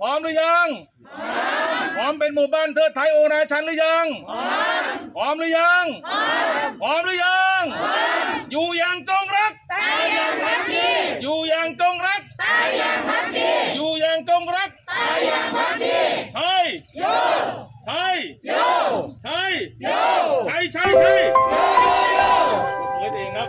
พร้อมหรือยังพร้อมเป็นหมู่บ้านเทิดไทยโอนาชันหรือยังพร้อมหรือยังพร้อมหรือยัง อยู่อย่างจงรักตายอย่างพักดีอยู่อย่างจงรักตายอย่างพักดีอยู่อย่างจงรักตายอย่างพักดีใช่โยใช่โยใช่โยใช่ใช่ใช่โยเปิดเองครับ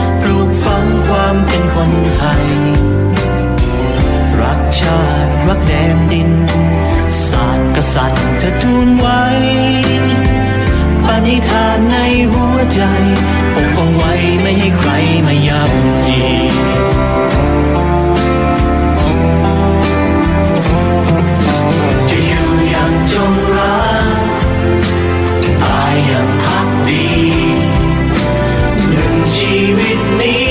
ความเป็นคนไทย รักชาติ รักแดนดิน ศาสตร์กษัตริย์เธอทูลไว้ ปณิธานในหัวใจ ปกป้องไว้ไม่ให้ใครมาย่ำยีจะอยู่อย่างจงรักตายอย่างพักดีหนึ่งชีวิตนี้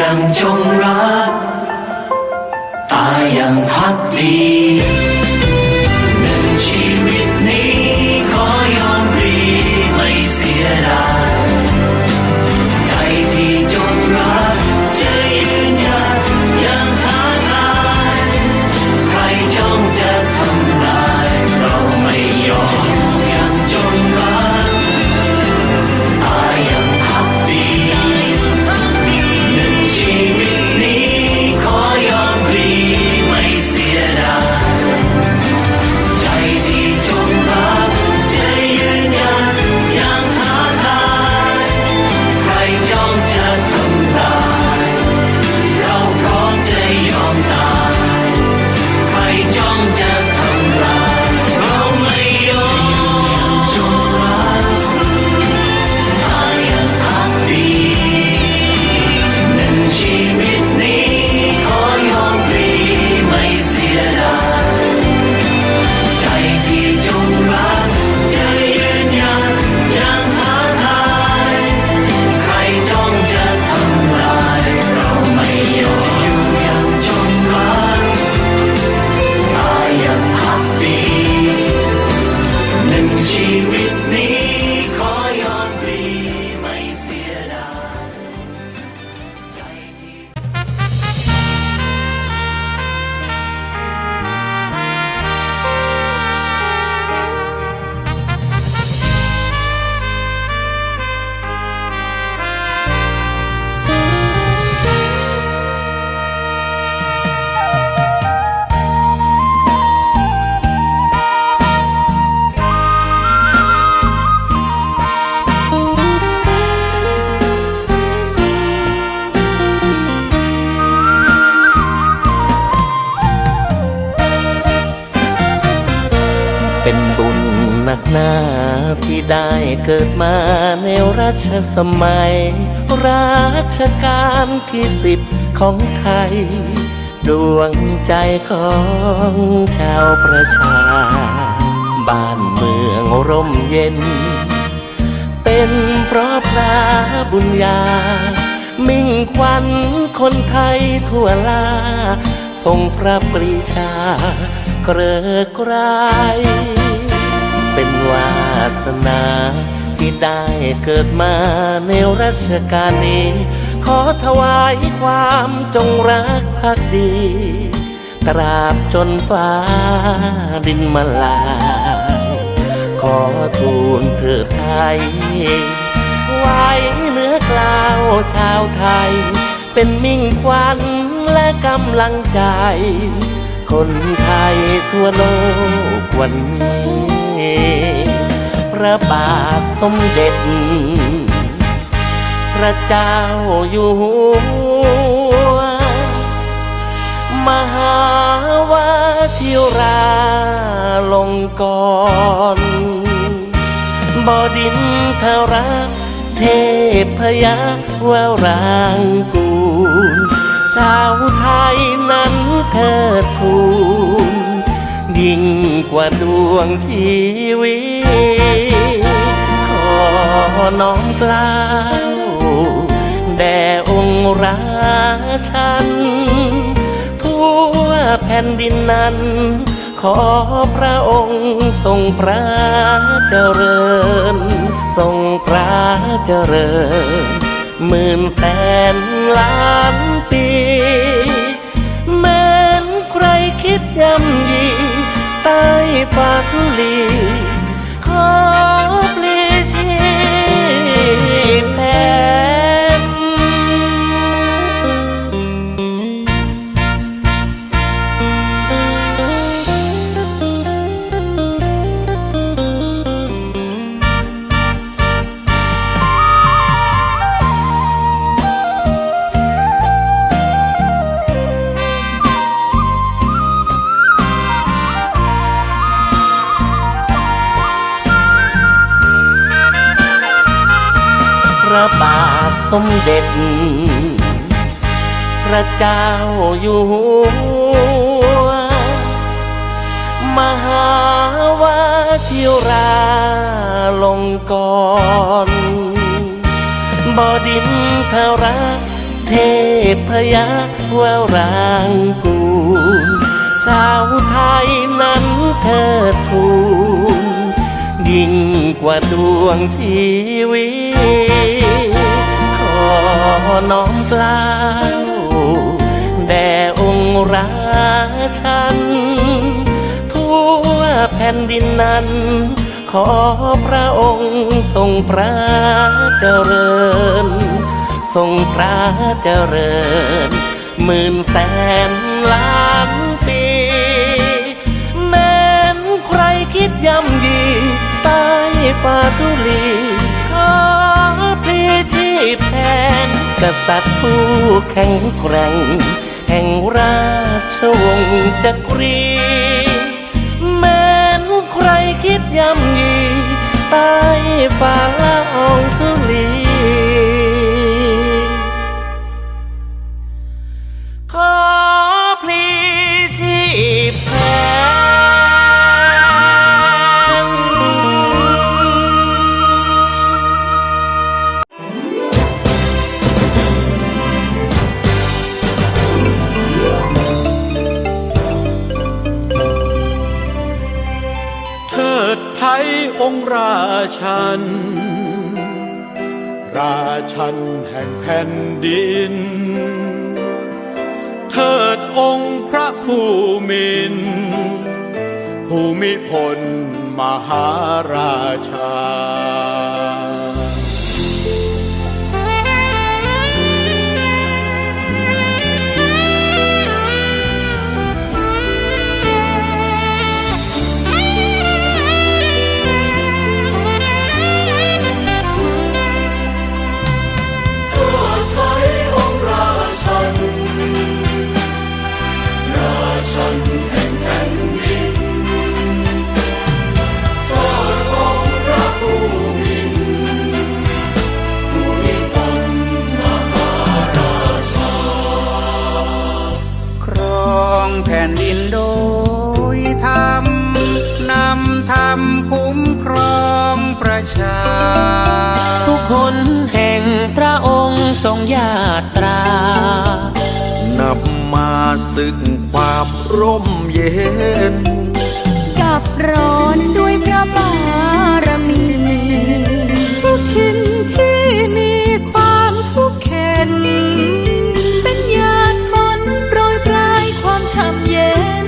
ยังจงรัก ตายอย่างพักดี ป็นบุญหนักหนาที่ได้เกิดมาในรัชสมัย รัชกาลที่สิบของไทย ดวงใจของชาวประชา บ้านเมืองร่มเย็น เป็นเพราะพระบุญญา มิ่งควันคนไทยทั่วลาทรงพระปรีชา เกริกไกรเป็นวาสนาที่ได้เกิดมาในรัชกาลนี้ ขอถวายความจงรักภักดีตราบจนฟ้าดินมาลาย ขอทูลเถิดไทย ไว้เหนือกล่าวชาวไทย เป็นมิ่งควันและกำลังใจ คนไทยทั่วโลกวันนี้ พระบาทสมเด็จ พระเจ้าอยู่หัว มหาวชิราลงกรณ์บดินทรักเทพยาวรางกู ชาวไทยนั้นเทิดทูนยิ่งกว่าดวงชีวิต ขอน้อมกล้าวแด่องค์ราชัน ทั่วแผ่นดินนั้น ขอพระองค์ทรงพระเจริญ ทรงพระเจริญหมื่นแสนล้าน ใต้ฟ้าทุลีขอ ระบาทสมเด็จ พระเจ้าอยู่หัว มหาวชิราลงกรบดินทรักเทพยาวรางกูล ชาวไทยนั้นเทิดทูนยิ่ง กว่าดวงชีวิต ขอน้อมกล้าวแด่องค์ราชัน ทั่วแผ่นดินนั้น ขอพระองค์ทรงพระเจริญ ทรงพระเจริญ หมื่นแสนล้านปี ฟ้าทุลีขอพี่ที่แผนกษัตริย์ผู้แข็งแกร่ง แห่งราชวงศ์จักรีแม้นใครคิดย่ำยีใต้ฟ้าละอองทุลี ราชัน ราชันแห่งแผ่นดิน เทิดองค์พระผู้มินภูมิพลมหาราชา มาซึ่งความร่มเย็น กับร้อนด้วยพระบารมี ทุกทินที่มีความทุกข์เข็น เป็นหยาดฝนโปรยปลายความช่ำเย็น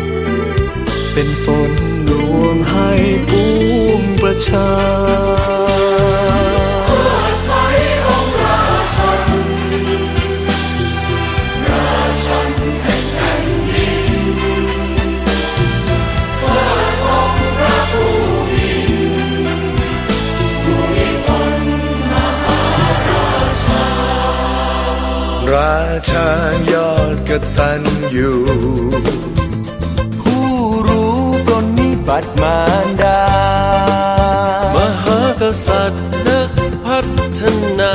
เป็นฝนดวงให้ปูมประชา ราชายอดกตัญญูผู้รู้ปรนนิบัติมารดา มหากษัตริย์นักพัฒนา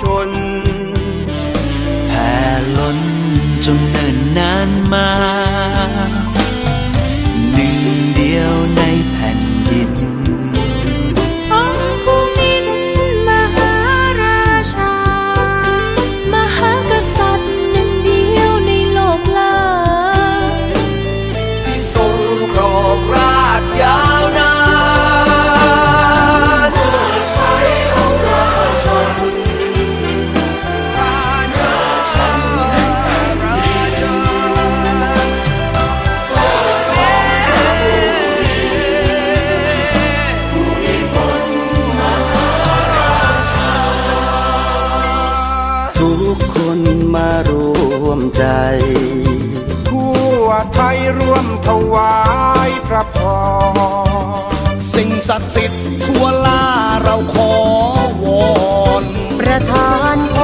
ชน แผ่ล้นจนเนินนานมา ทยร่วมถวายพระพรสิ่งศักดิ์สิทธิ์ทั่วล่าเราขอวอนประทานพ